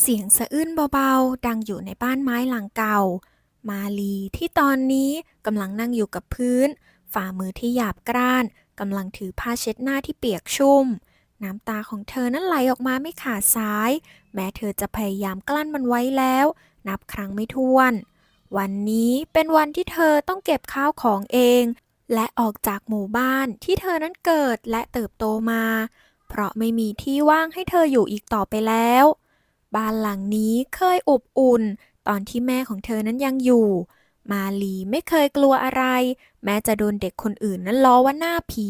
เสียงสะอื้นเบาๆ ดังอยู่ในบ้านไม้หลังเก่า มาลีที่ตอนนี้กำลังนั่งอยู่กับพื้น ฝ่ามือที่หยาบกร้านกำลังถือผ้าเช็ดหน้าที่เปียกชุ่ม น้ำตาของเธอนั้นไหลออกมาไม่ขาดสาย แม้เธอจะพยายามกลั้นมันไว้แล้ว นับครั้งไม่ถ้วน วันนี้เป็นวันที่เธอต้องเก็บข้าวของเอง และออกจากหมู่บ้านที่เธอนั้นเกิดและเติบโตมา เพราะไม่มีที่ว่างให้เธออยู่อีกต่อไปแล้ว บ้านหลังนี้เคยอบอุ่น ตอนที่แม่ของเธอนั้นยังอยู่ มาลีไม่เคยกลัวอะไร แม้จะโดนเด็กคนอื่นนั้นล้อว่าหน้าผี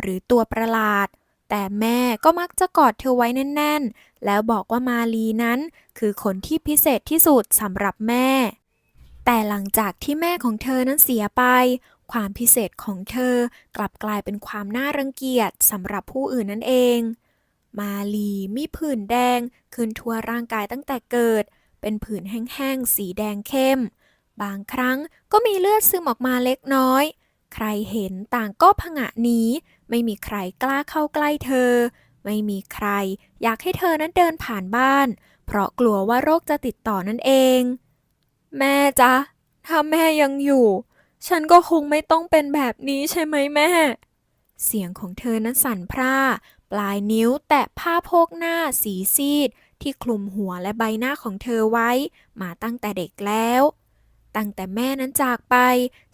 หรือตัวประหลาด แต่แม่ก็มักจะกอดเธอไว้แน่น ๆ แล้วบอกว่ามาลีนั้น คือคนที่พิเศษที่สุดสำหรับแม่ แต่หลังจากที่แม่ของเธอนั้นเสียไป ความพิเศษของเธอกลับกลายเป็นความน่ารังเกียจสำหรับผู้อื่นนั่นเอง มาลีมีผื่นแดง ขึ้นทั่วร่างกายตั้งแต่เกิด เป็นผื่นแห้งๆ สีแดงเข้ม บางครั้งก็มีเลือดซึมออกมาเล็กน้อย ใครเห็นต่างก็ผงะหนี ไม่มีใครกล้าเข้าใกล้เธอ ไม่มีใครอยากให้เธอนั้นเดินผ่านบ้าน เพราะกลัวว่าโรคจะติดต่อนั่นเอง แม่จ๊ะ ถ้าแม่ยังอยู่ ฉันก็คงไม่ต้องเป็นแบบนี้ใช่ไหมแม่เสียงของเธอนั้นสั่นพร่า ปลายนิ้วแตะผ้าโพกหน้าสีซีด ที่คลุมหัวและใบหน้าของเธอไว้ มาตั้งแต่เด็กแล้ว ตั้งแต่แม่นั้นจากไป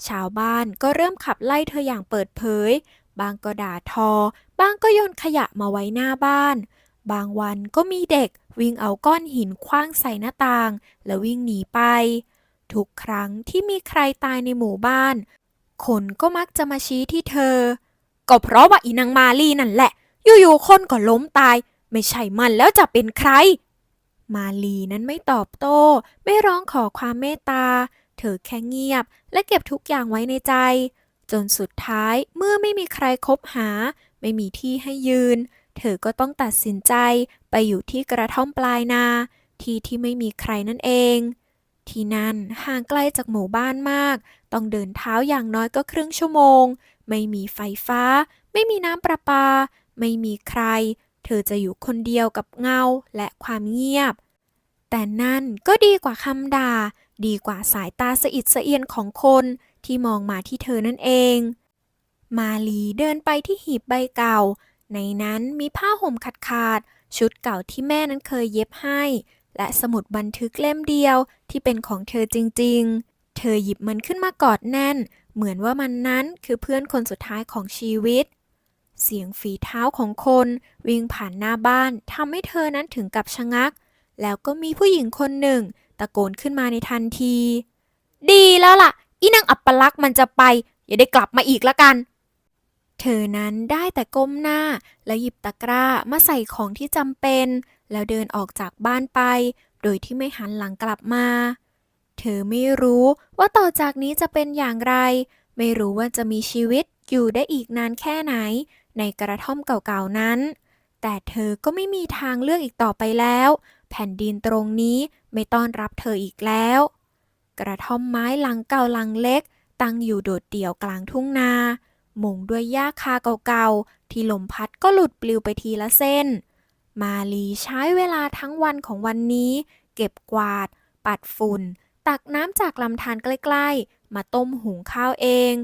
ชาวบ้านก็เริ่มขับไล่เธออย่างเปิดเผย บางก็ด่าทอ บางก็โยนขยะมาไว้หน้าบ้าน บางวันก็มีเด็กวิ่งเอาก้อนหินคว้างใส่หน้าต่าง แล้ววิ่งหนีไป ทุกครั้งที่มีใครตายในหมู่บ้าน คนก็มักจะมาชี้ที่เธอ ก็เพราะว่าอีนางมาลีนั่นแหละ อยู่ๆคนก็ล้มตาย ไม่ใช่มันแล้วจะเป็นใคร มาลีนั้นไม่ตอบโต้ ไม่ร้องขอความเมตตา เธอแค่เงียบ และเก็บทุกอย่างไว้ในใจ จนสุดท้ายเมื่อไม่มีใครคบหา ไม่มีที่ให้ยืน เธอก็ต้องตัดสินใจไปอยู่ที่กระท่อมปลายนา ที่ที่ไม่มีใครนั่นเองที่นั่นห่างไกลจากหมู่บ้านมาก ต้องเดินเท้าอย่างน้อยก็ครึ่งชั่วโมง ไม่มีไฟฟ้า ไม่มีน้ำประปา ไม่มีใคร เธอจะอยู่คนเดียวกับเงาและความเงียบ แต่นั่นก็ดีกว่าคำด่า ดีกว่าสายตาสะอิดสะเอียนของคนที่มองมาที่เธอนั่นเอง มาลีเดินไปที่หีบใบเก่า ในนั้นมีผ้าห่มขาดขาดๆชุดเก่าที่แม่นั้นเคยเย็บให้ และสมุดบันทึกเล่มเดียวที่เป็นของเธอจริงๆ เธอหยิบมันขึ้นมากอดแน่น เหมือนว่ามันนั้นคือเพื่อนคนสุดท้ายของชีวิต เสียงฝีเท้าของคนวิ่งผ่านหน้าบ้านทำให้เธอนั้นถึงกับชะงัก แล้วก็มีผู้หญิงคนหนึ่ง ตะโกนขึ้นมาในทันที ดีแล้วล่ะ อีนางอัปลักษ์มันจะไป อย่าได้กลับมาอีกละกัน เธอนั้นได้แต่ก้มหน้า แล้วหยิบตะกร้ามาใส่ของที่จำเป็น แล้วเดินออกจากบ้านไป โดยที่ไม่หันหลังกลับมา เธอไม่รู้ว่าต่อจากนี้จะเป็นอย่างไร ไม่รู้ว่าจะมีชีวิตอยู่ได้อีกนานแค่ไหน ในกระท่อมเก่าๆนั้น แต่เธอก็ไม่มีทางเลือกอีกต่อไปแล้ว แผ่นดินตรงนี้ไม่ต้อนรับเธออีกแล้ว กระท่อมไม้หลังเก่าหลังเล็ก ตั้งอยู่โดดเดี่ยวกลางทุ่งนา มุงด้วยหญ้าคาเก่าๆ ที่ลมพัดก็หลุดปลิวไปทีละเส้น มาลีใช้เวลาทั้งวันของวันนี้ เก็บกวาด ปัดฝุ่น ตักน้ำจากลำธารใกล้ๆ มาต้มหุงข้าวเอง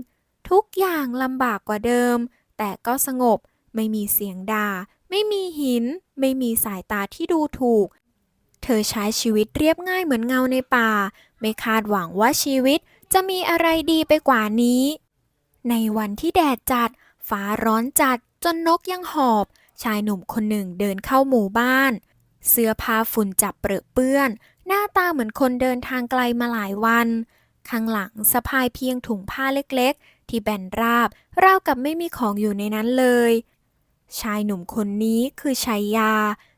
ทุกอย่างลำบากกว่าเดิม แต่ก็สงบ ไม่มีเสียงด่า ไม่มีหิน ไม่มีสายตาที่ดูถูก เธอใช้ชีวิตเรียบง่ายเหมือนเงาในป่า ไม่คาดหวังว่าชีวิตจะมีอะไรดีไปกว่านี้ ในวันที่แดดจัด ฟ้าร้อนจัดจนนกยังหอบ ชายหนุ่มคนหนึ่งเดินเข้าหมู่บ้าน เสื้อผ้าฝุ่นจับเปรอะเปื้อน หน้าตาเหมือนคนเดินทางไกลมาหลายวัน ข้างหลังสะพายเพียงถุงผ้าเล็ก ที่แบนราบราวกับไม่มีของอยู่ในนั้นเลย ชายหนุ่มคนนี้คือชัยยา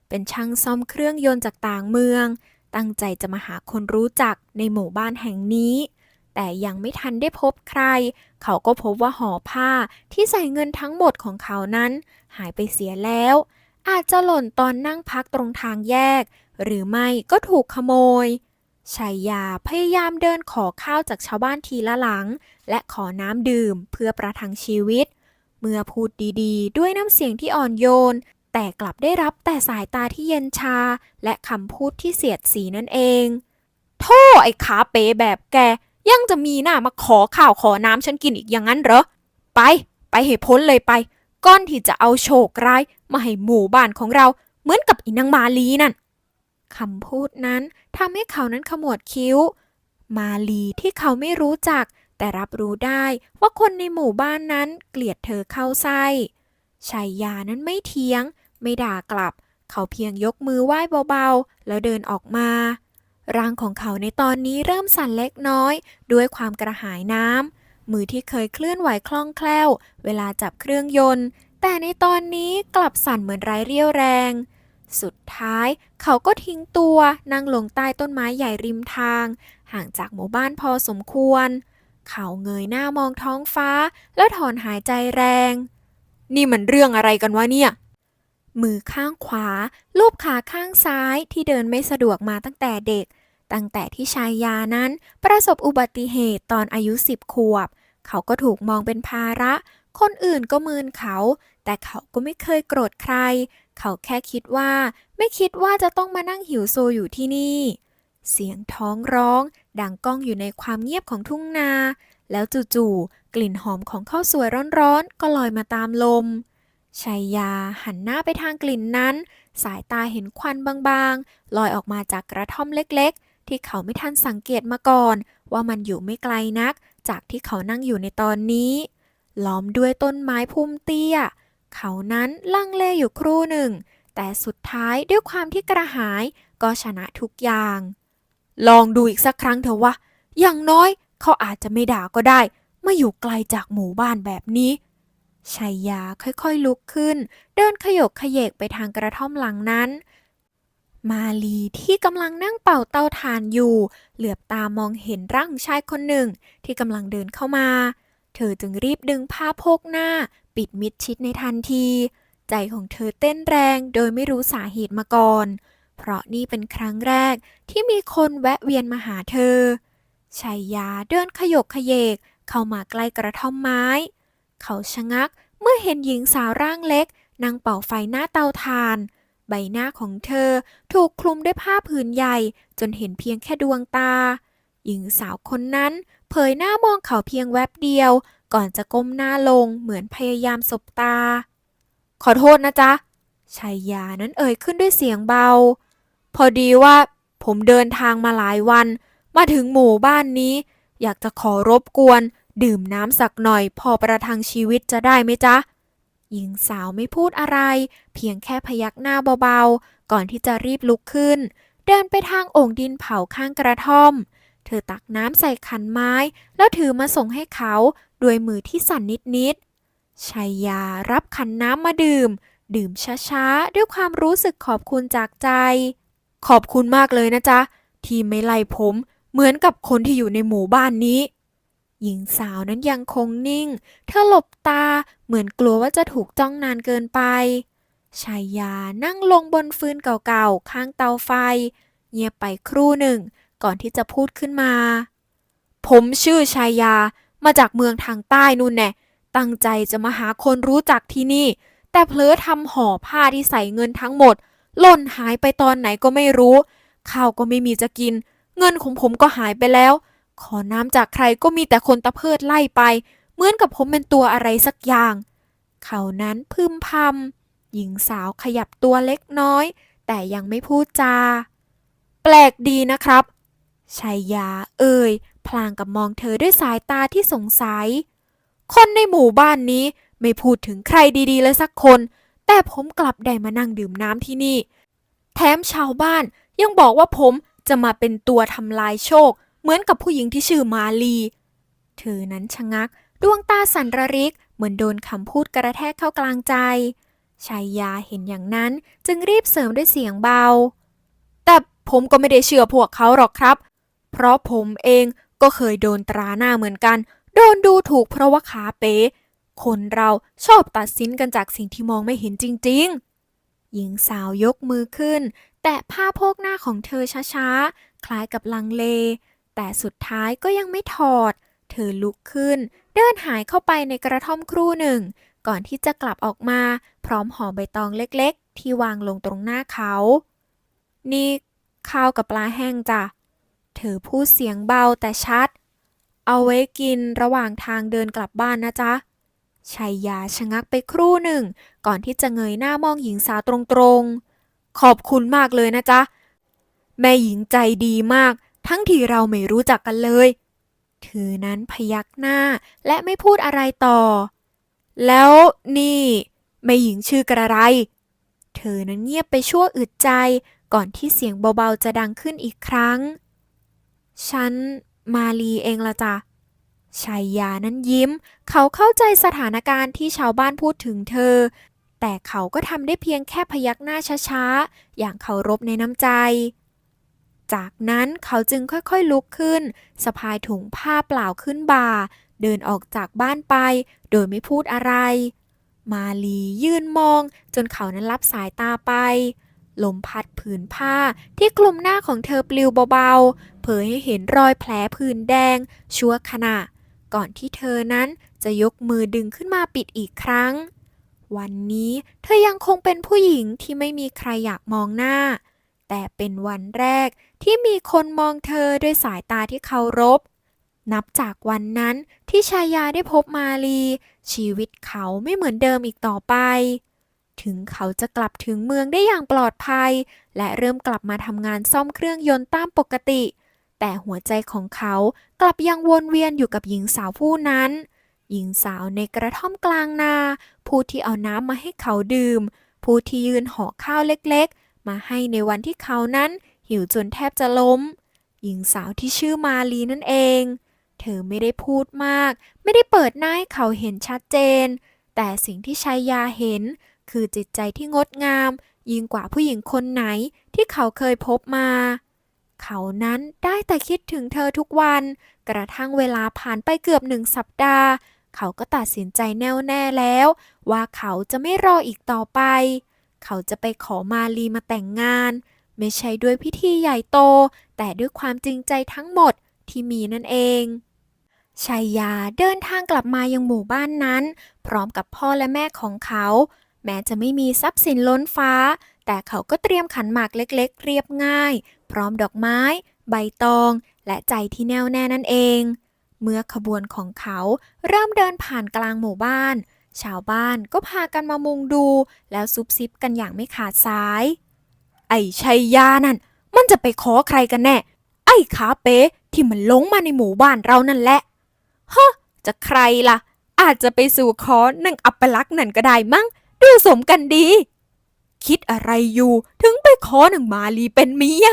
เป็นช่างซ่อมเครื่องยนต์จากต่างเมือง ตั้งใจจะมาหาคนรู้จักในหมู่บ้านแห่งนี้ แต่ยังไม่ทันได้พบใคร เขาก็พบว่าห่อผ้าที่ใส่เงินทั้งหมดของเขานั้น หายไปเสียแล้ว อาจจะหล่นตอนนั่งพักตรงทางแยก หรือไม่ก็ถูกขโมย ชัยยาพยายามเดินขอข้าวจากชาวบ้านทีละหลัง และขอน้ำดื่มเพื่อประทังชีวิต เมื่อพูดดีๆ ด้วยน้ำเสียงที่อ่อนโยน แต่กลับได้รับแต่สายตาที่เย็นชา และคำพูดที่เสียดสีนั่นเองโธ่ไอ้ขาเป๋แบบแก ยังจะมีหน้ามาขอข้าวขอน้ำฉันกินอีกอย่างนั้นเหรอ ไป ไปให้พ้นเลยไป ก้อนที่จะเอาโชคร้าย มาให้หมู่บ้านของเรา เหมือนกับอีนางมาลีนั่น คำพูดนั้นทำให้เขานั้นขมวดคิ้ว มาลีที่เขาไม่รู้จัก แต่รับรู้ได้ว่าคนในหมู่บ้านนั้นเกลียดเธอเข้าไส้ชัยยานั้นไม่เถียง ไม่ด่ากลับ เขาเพียงยกมือไหว้เบาๆ แล้วเดินออกมา ร่างของเขาในตอนนี้เริ่มสั่นเล็กน้อย ด้วยความกระหายน้ำมือที่เคยเคลื่อนไหวคล่องแคล่ว เวลาจับเครื่องยนต์ แต่ในตอนนี้กลับสั่นเหมือนไร้เรี่ยวแรง สุดท้ายเขาก็ทิ้งตัวนั่งลงใต้ต้นไม้ใหญ่ริมทาง ห่างจากหมู่บ้านพอสมควร เขาเงยหน้ามองท้องฟ้า แล้วถอนหายใจแรง นี่มันเรื่องอะไรกันวะเนี่ย มือข้างขวาลูบขาข้างซ้ายที่เดินไม่สะดวกมาตั้งแต่เด็ก ตั้งแต่ที่ชายยานั้นประสบอุบัติเหตุตอนอายุสิบขวบ เขาก็ถูกมองเป็นภาระ คนอื่นก็เมินเขา แต่เขาก็ไม่เคยโกรธใครเขาแค่คิดว่าไม่คิดว่าจะต้องมานั่งหิวโซอยู่ที่นี่ เสียงท้องร้อง ดังก้องอยู่ในความเงียบของทุ่งนา แล้วจู่ๆกลิ่นหอมของข้าวสวยร้อนๆ ก็ลอยมาตามลมชัยยาหันหน้าไปทางกลิ่นนั้น สายตาเห็นควันบางๆ ลอยออกมาจากกระท่อมเล็กๆ ที่เขาไม่ทันสังเกตมาก่อน ว่ามันอยู่ไม่ไกลนัก จากที่เขานั่งอยู่ในตอนนี้ ล้อมด้วยต้นไม้พุ่มเตี้ย เขานั้นลังเลอยู่ครู่หนึ่ง แต่สุดท้ายด้วยความที่กระหายก็ชนะทุกอย่าง ลองดูอีกสักครั้งเถอะวะ อย่างน้อยเขาอาจจะไม่ด่าก็ได้เมื่ออยู่ไกลจากหมู่บ้านแบบนี้ชัยยาค่อยๆลุกขึ้น เดินขยกขยเยกไปทางกระท่อมหลังนั้น มาลีที่กำลังนั่งเป่าเตาถ่านอยู่ เหลือบตามองเห็นร่างชายคนหนึ่งที่กำลังเดินเข้ามา เธอจึงรีบดึงผ้าโพกหน้า ปิดมิดชิดในทันที ใจของเธอเต้นแรงโดยไม่รู้สาเหตุมาก่อน เพราะนี่เป็นครั้งแรกที่มีคนแวะเวียนมาหาเธอชัยยาเดินขยกขยเยกเข้ามาใกล้กระท่อมไม้ เขาชะงักเมื่อเห็นหญิงสาวร่างเล็กนั่งเป่าไฟหน้าเตาถ่าน ใบหน้าของเธอถูกคลุมด้วยผ้าผืนใหญ่จนเห็นเพียงแค่ดวงตา หญิงสาวคนนั้นเผยหน้ามองเขาเพียงแวบเดียว ก่อนจะก้มหน้าลงเหมือนพยายามสบตา ขอโทษนะจ๊ะชายยานั้นเอ่ยขึ้นด้วยเสียงเบา พอดีว่าผมเดินทางมาหลายวัน มาถึงหมู่บ้านนี้ อยากจะขอรบกวน ดื่มน้ำสักหน่อยพอประทังชีวิตจะได้ไหมจ๊ะ หญิงสาวไม่พูดอะไร เพียงแค่พยักหน้าเบาๆ ก่อนที่จะรีบลุกขึ้น เดินไปทางโอ่งดินเผาข้างกระท่อม เธอตักน้ำใส่ขันไม้ แล้วถือมาส่งให้เขาด้วยมือที่สั่นนิดๆชัยยารับขันน้ำมาดื่ม ดื่มช้าๆ ด้วยความรู้สึกขอบคุณจากใจ ขอบคุณมากเลยนะจ๊ะ ที่ไม่ไล่ผมเหมือนกับคนที่อยู่ในหมู่บ้านนี้ หญิงสาวนั้นยังคงนิ่ง เธอหลบตาเหมือนกลัวว่าจะถูกจ้องนานเกินไปชายยานั่งลงบนฟืนเก่าๆ ข้างเตาไฟ เงียบไปครู่หนึ่ง ก่อนที่จะพูดขึ้นมา ผมชื่อชายา มาจากเมืองทางใต้นู่นแน่ตั้งใจจะมาหาคนรู้จักที่นี่ แต่เพลอทำห่อผ้าที่ใส่เงินทั้งหมด หล่นหายไปตอนไหนก็ไม่รู้ข้าวก็ไม่มีจะกิน เงินของผมก็หายไปแล้ว ขอน้ำจากใครก็มีแต่คนตะเพิดไล่ไป เหมือนกับผมเป็นตัวอะไรสักอย่าง เขานั้นพึมพำหญิงสาวขยับตัวเล็กน้อย แต่ยังไม่พูดจา แปลกดีนะครับ ชัยยาเอ่ยพลางกับมองเธอด้วยสายตาที่สงสัย คนในหมู่บ้านนี้ไม่พูดถึงใครดีๆเลยสักคน แต่ผมกลับได้มานั่งดื่มน้ำที่นี่ แถมชาวบ้านยังบอกว่าผมจะมาเป็นตัวทำลายโชค เหมือนกับผู้หญิงที่ชื่อมาลี เธอนั้นชะงัก ดวงตาสันระริก เหมือนโดนคำพูดกระแทกเข้ากลางใจชายยาเห็นอย่างนั้นจึงรีบเสริมด้วยเสียงเบา แต่ผมก็ไม่ได้เชื่อพวกเขาหรอกครับ เพราะผมเองก็เคยโดนตราหน้าเหมือนกัน โดนดูถูกเพราะว่าขาเป๋คนเราชอบตัดสินกันจากสิ่งที่มองไม่เห็นจริง ๆ หญิงสาวยกมือขึ้น แตะผ้าโพกหน้าของเธอช้าๆ คล้ายกับลังเล แต่สุดท้ายก็ยังไม่ถอด เธอลุกขึ้น เดินหายเข้าไปในกระท่อมครู่หนึ่ง ก่อนที่จะกลับออกมา พร้อมห่อใบตองเล็กๆ ที่วางลงตรงหน้าเขา นี่ข้าวกับปลาแห้งจ้ะ เธอพูดเสียงเบาแต่ชัด เอาไว้กินระหว่างทางเดินกลับบ้านนะจ๊ะชัยยาชะงักไปครู่หนึ่ง ก่อนที่จะเงยหน้ามองหญิงสาวตรงๆ ขอบคุณมากเลยนะจ๊ะ แม่หญิงใจดีมาก ทั้งที่เราไม่รู้จักกันเลย เธอนั้นพยักหน้าและไม่พูดอะไรต่อ แล้วนี่ แม่หญิงชื่อกระไร เธอนั้นเงียบไปชั่วอึดใจ ก่อนที่เสียงเบาๆจะดังขึ้นอีกครั้ง ฉันมาลีเองละจ้ะชายยานั้นยิ้ม เขาเข้าใจสถานการณ์ที่ชาวบ้านพูดถึงเธอ แต่เขาก็ทำได้เพียงแค่พยักหน้าช้าๆ อย่างเคารพในน้ำใจ จากนั้นเขาจึงค่อยๆลุกขึ้น สะพายถุงผ้าเปล่าขึ้นบ่า เดินออกจากบ้านไป โดยไม่พูดอะไร มาลียืนมองจนเขานั้นรับสายตาไป ลมพัดผืนผ้าที่คลุมหน้าของเธอปลิวเบาๆ เผยให้เห็นรอยแผลผื่นแดง ชั่วขณะ ก่อนที่เธอนั้นจะยกมือดึงขึ้นมาปิดอีกครั้ง วันนี้เธอยังคงเป็นผู้หญิงที่ไม่มีใครอยากมองหน้า แต่เป็นวันแรกที่มีคนมองเธอด้วยสายตาที่เคารพ นับจากวันนั้นที่ชายาได้พบมาลี ชีวิตเขาไม่เหมือนเดิมอีกต่อไป ถึงเขาจะกลับถึงเมืองได้อย่างปลอดภัย และเริ่มกลับมาทำงานซ่อมเครื่องยนต์ตามปกติ แต่หัวใจของเขากลับยังวนเวียนอยู่กับหญิงสาวผู้นั้น หญิงสาวในกระท่อมกลางนา ผู้ที่เอาน้ำมาให้เขาดื่ม ผู้ที่ยืนห่อข้าวเล็กๆ มาให้ในวันที่เขานั้น หิวจนแทบจะล้ม หญิงสาวที่ชื่อมาลีนั่นเอง เธอไม่ได้พูดมาก ไม่ได้เปิดหน้าให้เขาเห็นชัดเจน แต่สิ่งที่ชายยาเห็น คือจิตใจที่งดงาม ยิ่งกว่าผู้หญิงคนไหนที่เขาเคยพบมา เขานั้นได้แต่คิดถึงเธอทุกวัน กระทั่งเวลาผ่านไปเกือบหนึ่งสัปดาห์ เขาก็ตัดสินใจแน่วแน่แล้ว ว่าเขาจะไม่รออีกต่อไป เขาจะไปขอมาลีมาแต่งงาน ไม่ใช่ด้วยพิธีใหญ่โต แต่ด้วยความจริงใจทั้งหมดที่มีนั่นเองชายยาเดินทางกลับมายังหมู่บ้านนั้น พร้อมกับพ่อและแม่ของเขา แม้จะไม่มีทรัพย์สินล้นฟ้า แต่เขาก็เตรียมขันหมากเล็กๆ เรียบง่าย พร้อมดอกไม้ ใบตอง และใจที่แน่วแน่นั่นเอง เมื่อขบวนของเขาเริ่มเดินผ่านกลางหมู่บ้าน ชาวบ้านก็พากันมามุงดู แล้วซุบซิบกันอย่างไม่ขาดสาย ไอ้ชัยยานั่น มันจะไปขอใครกันแน่ ไอ้ขาเป๊ที่มันลงมาในหมู่บ้านเรานั่นแหละฮะจะใครล่ะ อาจจะไปสู่ขอหนึ่งอัปลักษณ์นั่นก็ได้มั้ง ดูสมกันดี คิดอะไรอยู่ถึงไปขอหนึ่งมาลีเป็นเมีย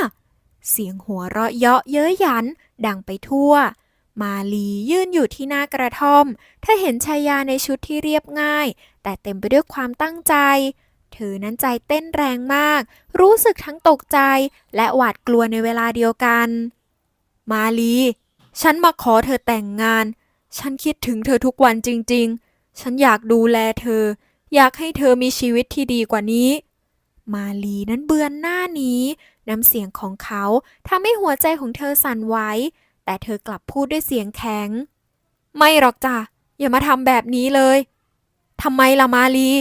เสียงหัวเราะเยาะเย้ยหยัน ดังไปทั่ว มาลียืนอยู่ที่หน้ากระท่อมเธอเห็นชายาในชุดที่เรียบง่าย แต่เต็มไปด้วยความตั้งใจ เธอนั้นใจเต้นแรงมาก รู้สึกทั้งตกใจ และหวาดกลัวในเวลาเดียวกัน มาลี ฉันมาขอเธอแต่งงาน ฉันคิดถึงเธอทุกวันจริง ๆ ฉันอยากดูแลเธอ อยากให้เธอมีชีวิตที่ดีกว่านี้ มาลีนั้นเบือนหน้านี้น้ำเสียงของเขาทำให้หัวใจของเธอสั่นไหวแต่เธอกลับพูดด้วยเสียงแข็ง ไม่หรอกจ้ะอย่ามาทำแบบนี้เลยทำไมล่ะมาลี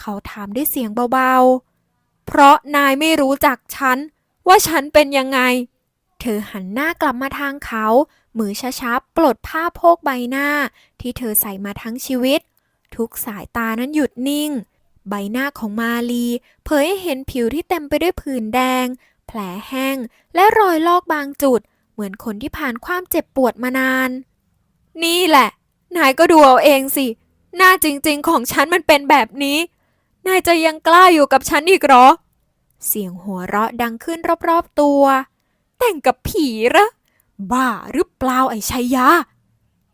เขาถามด้วยเสียงเบาๆ เพราะนายไม่รู้จักฉัน ว่าฉันเป็นยังไง เธอหันหน้ากลับมาทางเขา มือช้าๆปลดผ้าโพกใบหน้า ที่เธอใส่มาทั้งชีวิต ทุกสายตานั้นหยุดนิ่ง ใบหน้าของมาลี เผยให้เห็นผิวที่เต็มไปด้วยผื่นแดง แผลแห้ง และรอยลอกบางจุด เหมือนคนที่ผ่านความเจ็บปวดมานาน นี่แหละ นายก็ดูเอาเองสิ หน้าจริงๆของฉันมันเป็นแบบนี้ นายจะยังกล้าอยู่กับฉันอีกเหรอ เสียงหัวเราะดังขึ้นรอบๆตัว แต่งกับผีเหระบ้าหรือเปล่าไอ้ชัยยา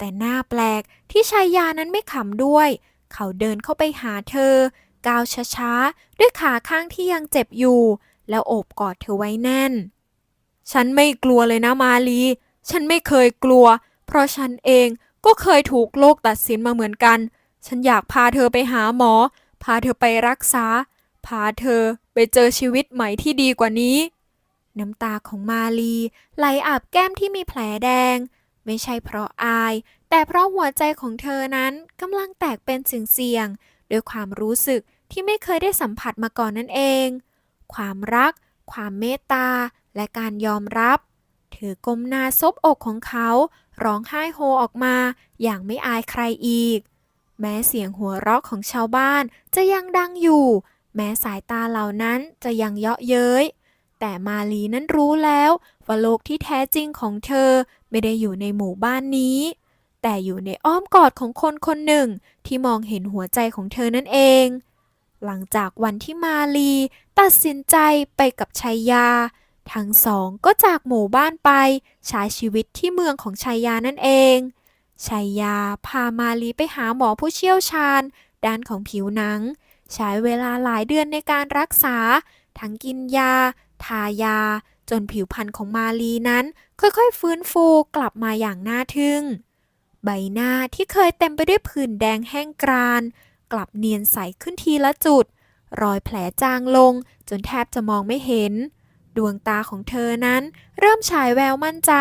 แต่หน้าแปลกที่ชัยยานั้นไม่ขำด้วย เขาเดินเข้าไปหาเธอ ก้าวช้าๆ ด้วยขาข้างที่ยังเจ็บอยู่ แล้วโอบกอดเธอไว้แน่น ฉันไม่กลัวเลยนะมาลี ฉันไม่เคยกลัว เพราะฉันเองก็เคยถูกโลกตัดสินมาเหมือนกัน ฉันอยากพาเธอไปหาหมอ พาเธอไปรักษา พาเธอไปเจอชีวิตใหม่ที่ดีกว่านี้ น้ำตาของมาลีไหลอาบแก้มที่มีแผลแดง ไม่ใช่เพราะอาย แต่เพราะหัวใจของเธอนั้นกำลังแตกเป็นเสียงๆด้วยความรู้สึกที่ไม่เคยได้สัมผัสมาก่อนนั่นเอง ความรัก ความเมตตา และการยอมรับ เธอก้มหน้าซบอกของเขา ร้องไห้โฮออกมาอย่างไม่อายใครอีก แม้เสียงหัวเราะของชาวบ้านจะยังดังอยู่ แม้สายตาเหล่านั้นจะยังเยาะเย้ยแต่มาลีนั้นรู้แล้ว ว่าโลกที่แท้จริงของเธอไม่ได้อยู่ในหมู่บ้านนี้ แต่อยู่ในอ้อมกอดของคนคนหนึ่งที่มองเห็นหัวใจของเธอนั่นเอง หลังจากวันที่มาลีตัดสินใจไปกับชัยยา ทั้งสองก็จากหมู่บ้านไปใช้ชีวิตที่เมืองของชัยยานั่นเองชัยยาพามาลีไปหาหมอผู้เชี่ยวชาญ ด้านของผิวหนัง ใช้เวลาหลายเดือนในการรักษา ทั้งกินยา ทายา จนผิวพรรณของมาลีนั้น ค่อยๆ ฟื้นฟูกลับมาอย่างน่าทึ่ง ใบหน้าที่เคยเต็มไปด้วยผื่นแดงแห้งกราน กลับเนียนใสขึ้นทีละจุด รอยแผลจางลงจนแทบจะมองไม่เห็น ดวงตาของเธอนั้น เริ่มฉายแววมั่นใจ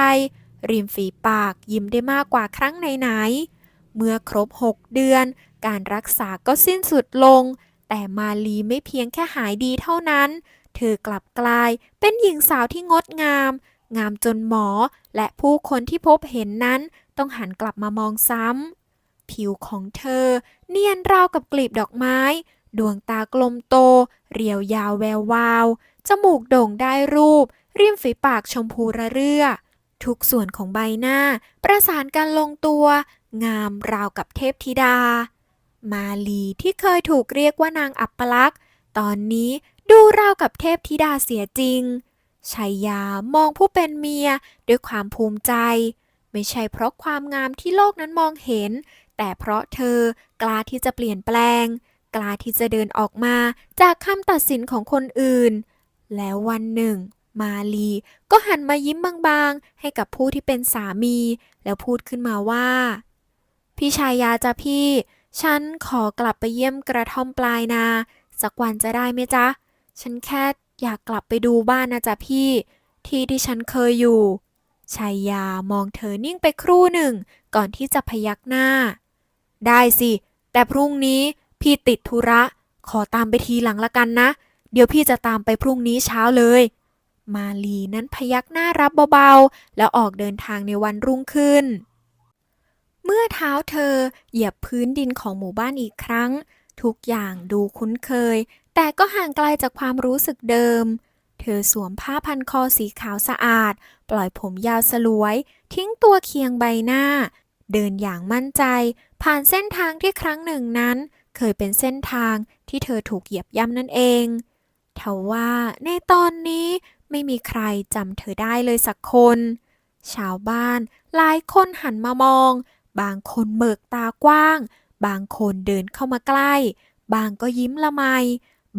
ริมฝีปากยิ้มได้มากกว่าครั้งไหนๆเมื่อครบ 6 เดือน การรักษาก็สิ้นสุดลง แต่มาลีไม่เพียงแค่หายดีเท่านั้น เธอกลับกลายเป็นหญิงสาวที่งดงาม งามจนหมอและผู้คนที่พบเห็นนั้น ต้องหันกลับมามองซ้ำ ผิวของเธอ เนียนราวกับกลีบดอกไม้ ดวงตากลมโต เรียวยาวแวววาว จมูกโด่งได้รูป ริมฝีปากชมพูระเรื่อ ทุกส่วนของใบหน้า ประสานกันลงตัว งามราวกับเทพธิดา มาลีที่เคยถูกเรียกว่านางอัปลักษณ์ตอนนี้ ดูราวกับเทพธิดาเสียจริงชัยยามองผู้เป็นเมียด้วยความภูมิใจ ไม่ใช่เพราะความงามที่โลกนั้นมองเห็น แต่เพราะเธอกล้าที่จะเปลี่ยนแปลง กล้าที่จะเดินออกมาจากคำตัดสินของคนอื่น แล้ววันหนึ่ง มาลีก็หันมายิ้มบางๆ ให้กับผู้ที่เป็นสามี แล้วพูดขึ้นมาว่า พี่ชายาจ้ะพี่ ฉันขอกลับไปเยี่ยมกระท่อมปลายนา สักวันจะได้ไหมจ๊ะ ฉันแค่อยากกลับไปดูบ้านนะจ๊ะพี่ ที่ที่ฉันเคยอยู่ชายยามองเธอนิ่งไปครู่หนึ่ง ก่อนที่จะพยักหน้า ได้สิ แต่พรุ่งนี้พี่ติดธุระ ขอตามไปทีหลังละกันนะ เดี๋ยวพี่จะตามไปพรุ่งนี้เช้าเลย มาลีนั้นพยักหน้ารับเบาๆ แล้วออกเดินทางในวันรุ่งขึ้น เมื่อเท้าเธอเหยียบพื้นดินของหมู่บ้านอีกครั้ง ทุกอย่างดูคุ้นเคย แต่ก็ห่างไกลจากความรู้สึกเดิม เธอสวมผ้าพันคอสีขาวสะอาด ปล่อยผมยาวสลวย ทิ้งตัวเคียงใบหน้า เดินอย่างมั่นใจ ผ่านเส้นทางที่ครั้งหนึ่งนั้น เคยเป็นเส้นทางที่เธอถูกเหยียบย่ำนั่นเองทว่าในตอนนี้ไม่มีใครจำเธอได้เลยสักคน ชาวบ้านหลายคนหันมามอง บางคนเบิกตากว้าง บางคนเดินเข้ามาใกล้ บางก็ยิ้มละไม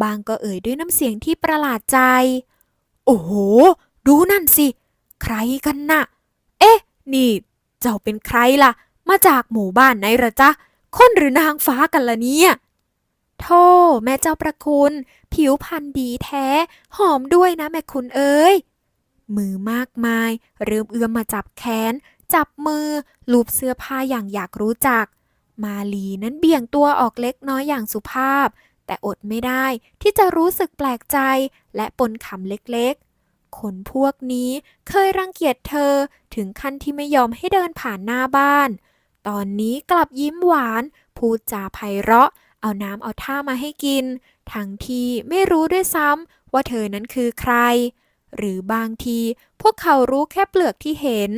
บางก็เอ่ยด้วยน้ำเสียงที่ประหลาดใจ โอ้โห ดูนั่นสิ ใครกันน่ะ เอ๊ะ นี่ เจ้าเป็นใครล่ะ มาจากหมู่บ้านไหนละจ๊ะ คนหรือนางฟ้ากันละเนี่ยโธ่แม่เจ้าประคุณ ผิวพรรณดีแท้ หอมด้วยนะแม่คุณเอ้ย มือมากมาย เริ่มเอื้อมมาจับแขน จับมือ ลูบเสื้อผ้าอย่างอยากรู้จัก มาลีนั้นเบี่ยงตัวออกเล็กน้อยอย่างสุภาพ แต่อดไม่ได้ที่จะรู้สึกแปลกใจและปนขำเล็กๆ คนพวกนี้เคยรังเกียจเธอถึงขั้นที่ไม่ยอมให้เดินผ่านหน้าบ้าน ตอนนี้กลับยิ้มหวาน พูดจาไพเราะ เอาน้ำเอาท่ามาให้กิน ทั้งที่ไม่รู้ด้วยซ้ำว่าเธอนั้นคือใคร หรือบางทีพวกเขารู้แค่เปลือกที่เห็น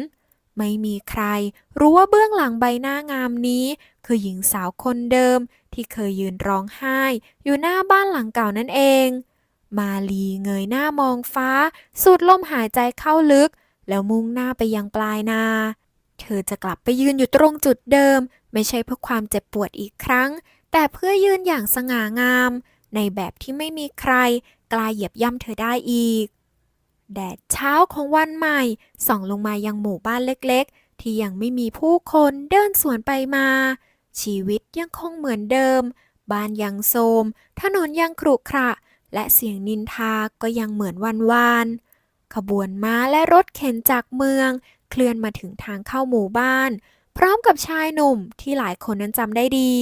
ไม่มีใครรู้ว่าเบื้องหลังใบหน้างามนี้ คือหญิงสาวคนเดิม ที่เคยยืนร้องไห้ อยู่หน้าบ้านหลังเก่านั่นเอง มาลีเงยหน้ามองฟ้า สูดลมหายใจเข้าลึก แล้วมุ่งหน้าไปยังปลายนา เธอจะกลับไปยืนอยู่ตรงจุดเดิม ไม่ใช่เพื่อความเจ็บปวดอีกครั้ง แต่เพื่อยืนอย่างสง่างาม ในแบบที่ไม่มีใคร กล้าเหยียบย่ำเธอได้อีก แดดเช้าของวันใหม่ ส่องลงมายังหมู่บ้านเล็ก ๆ ที่ยังไม่มีผู้คนเดินสวนไปมา ชีวิตยังคงเหมือนเดิม บ้านยังโทรมถนนยังขรุขระ และเสียงนินทาก็ยังเหมือนวันวานขบวนม้าและรถเข็นจากเมือง เคลื่อนมาถึงทางเข้าหมู่บ้าน พร้อมกับชายหนุ่มที่หลายคนนั้นจำได้ดี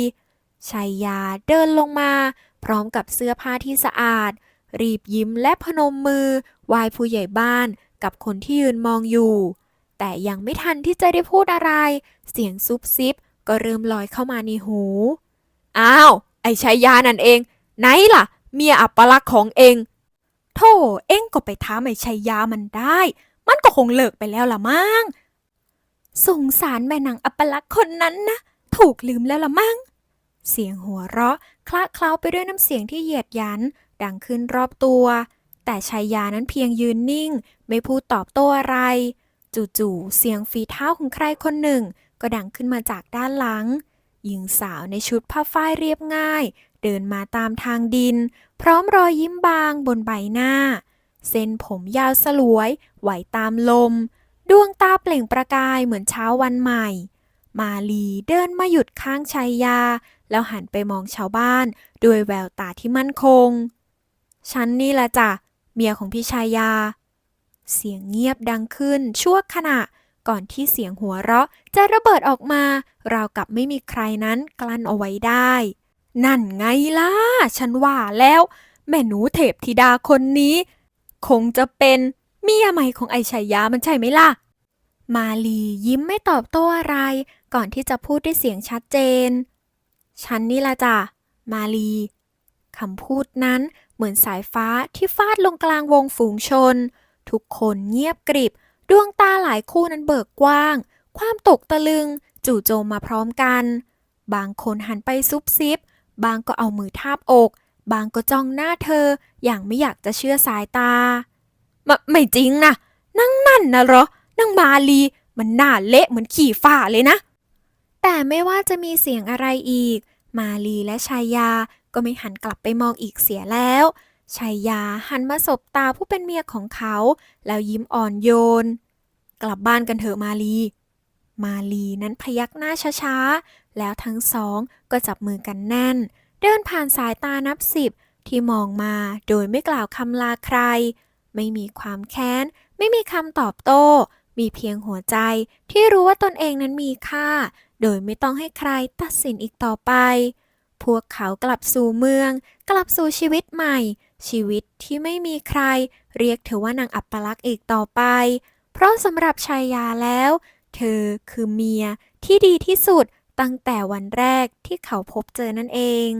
ชัยยาเดินลงมา พร้อมกับเสื้อผ้าที่สะอาด รีบยิ้มและพนมมือไหว้ผู้ใหญ่บ้านกับคนที่ยืนมองอยู่ แต่ยังไม่ทันที่จะได้พูดอะไร เสียงซุบซิบ ก็เริ่มลอยเข้ามาในหู อ้าว ไอ้ชัยยานั่นเอง ไหนล่ะ เมียอัปลักษณ์ของเองโธ่เอ็งก็ไปถามไอ้ชัยยามันได้ มันก็คงเลิกไปแล้วล่ะมั้งสงสารแม่นางอัปลักษณ์คนนั้นนะ ถูกลืมแล้วล่ะมั้งเสียงหัวเราะคละเคล้าไปด้วยน้ำเสียงที่เหยียดยัน ดังขึ้นรอบตัว แต่ชายยานั้นเพียงยืนนิ่ง ไม่พูดตอบโต้อะไร จู่ๆเสียงฝีเท้าของใครคนหนึ่ง ก็ดังขึ้นมาจากด้านหลัง หญิงสาวในชุดผ้าฝ้ายเรียบง่าย เดินมาตามทางดิน พร้อมรอยยิ้มบางบนใบหน้า เส้นผมยาวสลวยไหวตามลม ดวงตาเปล่งประกายเหมือนเช้าวันใหม่ มาลีเดินมาหยุดข้างชายยา แล้วหันไปมองชาวบ้านด้วยแววตาที่มั่นคง ฉันนี่ละจ้ะเมียของพี่ชายาเสียงเงียบดังขึ้นชั่วขณะ ก่อนที่เสียงหัวเราะจะระเบิดออกมา ราวกับไม่มีใครนั้นกลั้นเอาไว้ได้ นั่นไงล่ะ ฉันว่าแล้ว แม่หนูเทพธิดาคนนี้ คงจะเป็นเมียใหม่ของไอชายามันใช่ไหมล่ะ มาลียิ้มไม่ตอบโต้อะไร ก่อนที่จะพูดด้วยเสียงชัดเจน ฉันนี่ละจ้ะ มาลีคำพูดนั้นเหมือนสายฟ้าที่ฟาดลงกลางวงฝูงชน ทุกคนเงียบกริบ ดวงตาหลายคู่นั้นเบิกกว้าง ความตกตะลึง จู่โจมมาพร้อมกัน บางคนหันไปซุบซิบบางก็เอามือทาบอก บางก็จ้องหน้าเธอ อย่างไม่อยากจะเชื่อสายตามะไม่จริงนะนั่งนั่นนะเหรอนั่งมาลีมันหน้าเละเหมือนขี่ฝ่าเลยนะ แต่ไม่ว่าจะมีเสียงอะไรอีก มาลีและชายาก็ไม่หันกลับไปมองอีกเสียแล้ว ชายาหันมาสบตาผู้เป็นเมียของเขา แล้วยิ้มอ่อนโยน กลับบ้านกันเถอะมาลี มาลีนั้นพยักหน้าช้าๆ แล้วทั้งสองก็จับมือกันแน่น เดินผ่านสายตานับสิบที่มองมาโดยไม่กล่าวคำลาใคร ไม่มีความแค้น ไม่มีคำตอบโต้ มีเพียงหัวใจที่รู้ว่าตนเองนั้นมีค่า โดยไม่ต้องให้ใครตัดสินอีกต่อไป พวกเขากลับสู่เมือง กลับสู่ชีวิตใหม่ ชีวิตที่ไม่มีใครเรียกเธอว่านางอัปลักษณ์อีกต่อไป เพราะสำหรับชายาแล้ว เธอคือเมียที่ดีที่สุดตั้งแต่วันแรกที่เขาพบเจอนั่นเอง